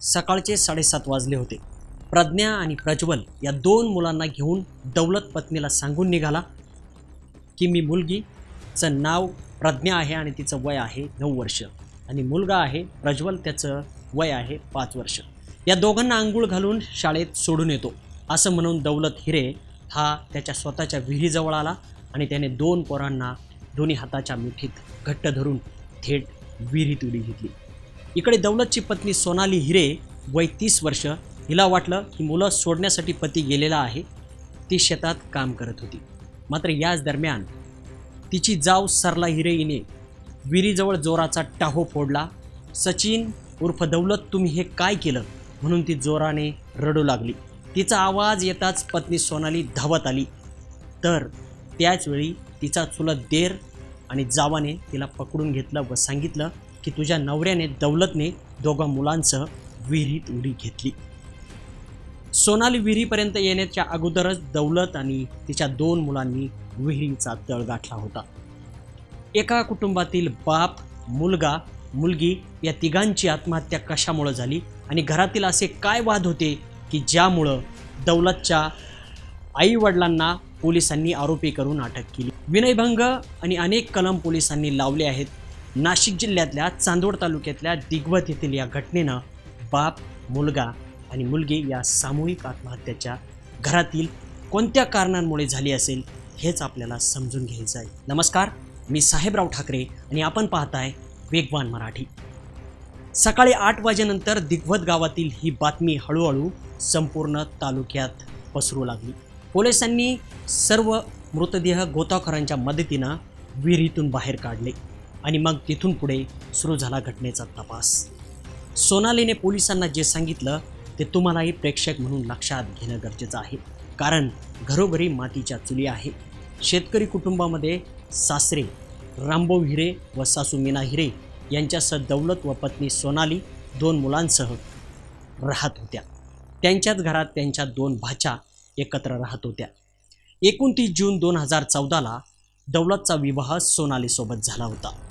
सकाळचे साडेसात वाजले होते. प्रज्ञा आणि प्रज्वल या दोन मुलांना घेऊन दौलत पत्नीला सांगून निघाला की मी मुलगीचं नाव प्रज्ञा आहे आणि तिचं वय आहे नऊ वर्ष. आणि मुलगा आहे प्रज्वल त्याचं वय आहे पाच वर्ष. या दोघांना आंघोळ घालून शाळेत सोडून येतो. असं म्हणून दौलत हिरे हा त्याच्या स्वतःच्या विहिरीजवळ आला आणि त्याने दोन पोरांना दोन्ही हाताच्या मिठीत घट्ट धरून थेट विहिरीत उडी घेतली. इकडे दौलतची पत्नी सोनाली हिरे वय तीस वर्ष. हिला वाटलं की मुलं सोडण्यासाठी पती गेलेला आहे. ती शेतात काम करत होती. मात्र याच दरम्यान तिची जाव सरला हिरे हिने विहिरीजवळ जोराचा टाहो फोडला. सचिन उर्फ दौलत तुम्ही हे काय केलं? म्हणून ती जोराने रडू लागली. तिचा आवाज येताच पत्नी सोनाली धावत आली. तर त्याचवेळी तिचा चुलत देर आणि जावाने तिला पकडून घेतलं व सांगितलं की तुझ्या नवऱ्याने दौलतने दोघा मुलांसह विहिरीत उडी घेतली. सोनाली विहिरीपर्यंत येण्याच्या अगोदरच दौलत आणि तिच्या दोन मुलांनी विहिरीचा तळ गाठला होता. एका कुटुंबातील बाप मुलगा मुलगी या तिघांची आत्महत्या कशामुळं झाली आणि घरातील असे काय वाद होते की ज्यामुळं दौलतच्या आई वडिलांना पोलिसांनी आरोपी करून अटक केली? विनयभंग आणि अनेक कलम पोलिसांनी लावले आहेत. नाशिक जिल्ह्यातल्या चांदोड तालुक्यातल्या दिग्वत येथील या घटनेनं बाप मुलगा आणि मुलगी या सामूहिक आत्महत्याच्या घरातील कोणत्या कारणांमुळे झाली असेल हेच आपल्याला समजून घ्यायचं आहे. नमस्कार मी साहेबराव ठाकरे आणि आपण पाहताय वेगवान मराठी. सकाळी आठ वाजेनंतर दिग्वत गावातील ही बातमी हळूहळू संपूर्ण तालुक्यात पसरू लागली. पोलिसांनी सर्व मृतदेह गोताखोरांच्या मदतीनं विहिरीतून बाहेर काढले. आणि मग तिथून पुढे सुरू झाला घटनेचा तपास. सोनालीने पोलिसांना जे सांगितलं ते तुम्हालाही प्रेक्षक म्हणून लक्षात घेणं गरजेचं आहे. कारण घरोघरी मातीच्या चुली आहे. शेतकरी कुटुंबामध्ये सासरे रामभाऊ हिरे व सासू मीना हिरे यांच्यासह दौलत व पत्नी सोनाली दोन मुलांसह राहत होत्या. त्यांच्याच घरात त्यांच्या दोन भाच्या एकत्र राहत होत्या. एकोणतीस जून दोन हजार चौदाला दौलतचा विवाह सोनालीसोबत झाला होता.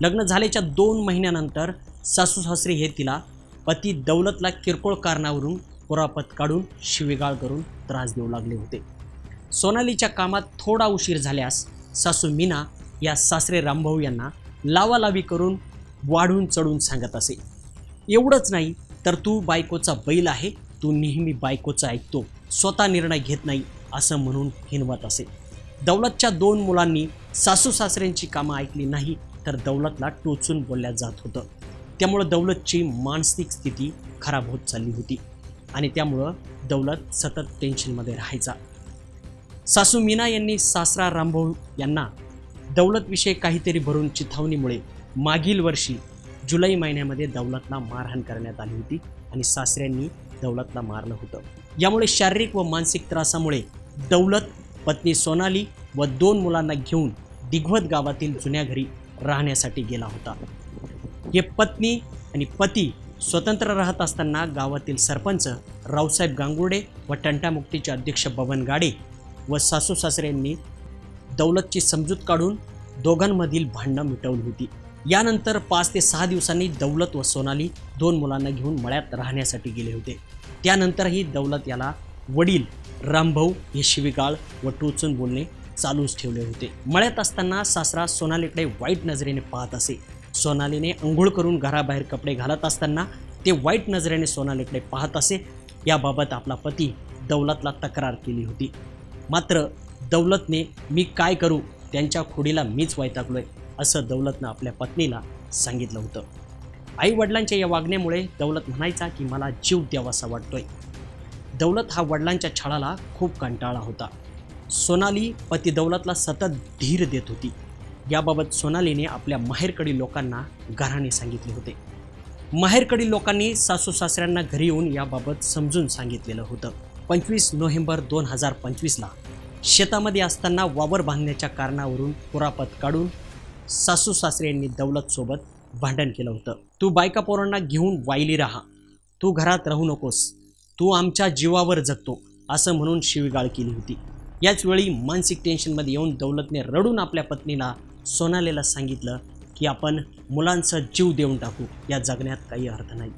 लग्न झाल्याच्या दोन महिन्यानंतर सासू सासरे हे तिला पती दौलतला किरकोळ कारणावरून पुरापत काढून शिवीगाळ करून त्रास देऊ लागले होते. सोनालीच्या कामात थोडा उशीर झाल्यास सासू मीना या सासरे रामभाऊ यांना लावालावी करून वाढून चढून सांगत असे. एवढंच नाही तर तू बायकोचा बैल आहे तू नेहमी बायकोचा ऐकतो स्वतः निर्णय घेत नाही असं म्हणून हिनवत असे. दौलतच्या दोन मुलांनी सासू सासऱ्यांची कामं ऐकली नाही तर दौलतला टोचून बोलल्या जात होतं. त्यामुळं दौलतची मानसिक स्थिती खराब होत चालली होती आणि त्यामुळं दौलत सतत टेन्शनमध्ये राहायचा. सासू मीना यांनी सासरा रामभाऊ यांना दौलतविषयी काहीतरी भरून चिथावणीमुळे मागील वर्षी जुलै महिन्यामध्ये दौलतला मारहाण करण्यात आली होती आणि सासऱ्यांनी दौलतला मारलं होतं. यामुळे शारीरिक व मानसिक त्रासामुळे दौलत पत्नी सोनाली व दोन मुलांना घेऊन दिग्वत गावातील जुन्या घरी राहण्यासाठी गेला होता. हे पत्नी आणि पती स्वतंत्र राहत असताना गावातील सरपंच रावसाहेब गांगुर्डे व टंटामुक्तीचे अध्यक्ष बबन गाडे व सासू सासऱ्यांनी दौलतची समजूत काढून दोघांमधील भांडणं मिटवली होती. यानंतर पाच ते सहा दिवसांनी दौलत व सोनाली दोन मुलांना घेऊन मळ्यात राहण्यासाठी गेले होते. त्यानंतरही दौलत याला वडील रामभाऊ हे शिवीगाळ व टोचून बोलणे चालूच ठेवले होते. मळ्यात असताना सासरा सोनालीकडे वाईट नजरेने पाहत असे. सोनालीने अंघोळ करून घराबाहेर कपडे घालत असताना ते वाईट नजरेने सोनालीकडे पाहत असे. याबाबत आपला पती दौलतला तक्रार केली होती. मात्र दौलतने मी काय करू? त्यांच्या खोडीला मीच वैतागलोय असं दौलतनं आपल्या पत्नीला सांगितलं होतं. आई वडिलांच्या या वागण्यामुळे दौलत म्हणायचा की मला जीव द्यावासा वाटतोय. दौलत हा वडिलांच्या छळाला खूप कंटाळा होता. सोनाली पती दौलतला सतत धीर देत होती. याबाबत सोनालीने आपल्या माहेरकडील लोकांना घराने सांगितले होते. माहेरकडील लोकांनी सासू सासऱ्यांना घरी येऊन याबाबत समजून सांगितलेलं होतं. पंचवीस नोव्हेंबर दोन हजार पंचवीसला शेतामध्ये असताना वावर बांधण्याच्या कारणावरून पुरापत काढून सासू सासऱ्यांनी दौलतसोबत भांडण केलं होतं. तू बायका पोरांना घेऊन वाईली राहा. तू घरात राहू नकोस. तू आमच्या जीवावर जगतो असं म्हणून शिवीगाळ केली होती. याच वेळी मानसिक टेन्शनमध्ये येऊन दौलतने रडून आपल्या पत्नीला सोनालीला सांगितलं की आपण मुलांचा जीव देऊन टाकू या जगण्यात काही अर्थ नाही.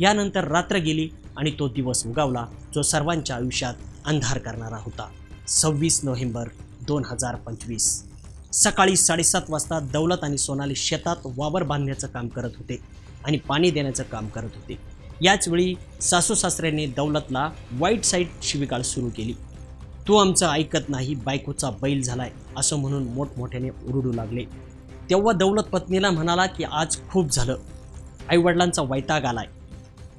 यानंतर रात्र गेली आणि तो दिवस उगावला जो सर्वांच्या आयुष्यात अंधार करणारा होता. सव्वीस नोव्हेंबर दोन हजार पंचवीस. सकाळी साडेसात वाजता दौलत आणि सोनाली शेतात वावर बांधण्याचं काम करत होते आणि पाणी देण्याचं काम करत होते. याचवेळी सासू सासऱ्याने दौलतला वाईट साईड शिविकाळ सुरू केली. तू आमचं ऐकत नाही बायकोचा बैल झालाय असं म्हणून मोठमोठ्याने ओरडू लागले. तेव्हा दौलत पत्नीला म्हणाला की आज खूप झालं. आईवडिलांचा वैताग आलाय.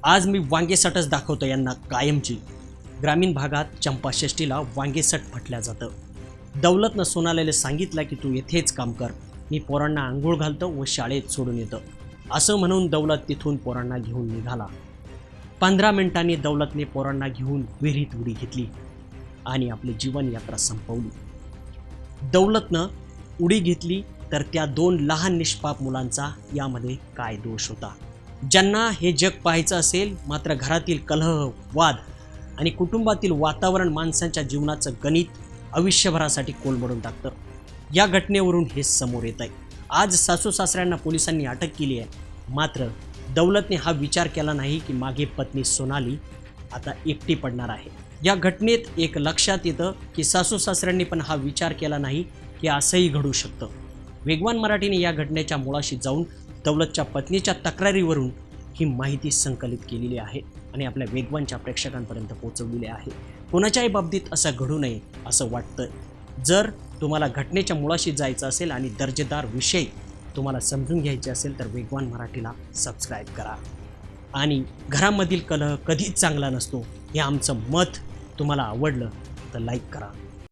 आज मी वांगेसटच दाखवतो यांना कायमची. ग्रामीण भागात चंपाषष्टीला वांगेसट म्हटल्या जातं. दौलतनं सोनालीला सांगितलं की तू येथेच काम कर. मी पोरांना आंघोळ घालतो व शाळेत सोडून येतं. असं म्हणून दौलत तिथून पोरांना घेऊन निघाला. पंधरा मिनिटांनी दौलतने पोरांना घेऊन विहिरीत उडी घेतली. आणि आपली जीवन यात्रा संपवली. दौलतनं उडी घेतली तर त्या दोन लहान निष्पाप मुलांचा यामध्ये काय दोष होता? ज्यांना हे जग पाहायचं असेल मात्र घरातील कलह वाद आणि कुटुंबातील वातावरण माणसांच्या जीवनाचं गणित आयुष्यभरासाठी कोलमडून टाकतं. या घटनेवरून हे समोर येत आहे आज सासू सासऱ्यांना पोलिसांनी अटक केली आहे. मात्र दौलतने हा विचार केला नाही की मागे पत्नी सोनाली आता एकटी पडणार आहे. या घटनेत एक लक्षात येतं की सासू सासऱ्यांनी पण हा विचार केला नाही की असंही घडू शकतं. वेगवान मराठीने या घटनेच्या मुळाशी जाऊन दौलतच्या पत्नीच्या तक्रारीवरून ही माहिती संकलित केलेली आहे आणि आपल्या वेगवानच्या प्रेक्षकांपर्यंत पोहोचवलेली आहे. कोणाच्याही बाबतीत असं घडू नये असं वाटतं जर तुम्हाला घटनेच्या मुळाशी जायचं असेल आणि दर्जेदार विषय तुम्हाला समजून घ्यायचे असेल तर वेगवान मराठीला सबस्क्राईब करा. आणि घरामधील कलह कधीच चांगला नसतो हे आमचं मत तुम्हाला आवडलं तर लाईक करा.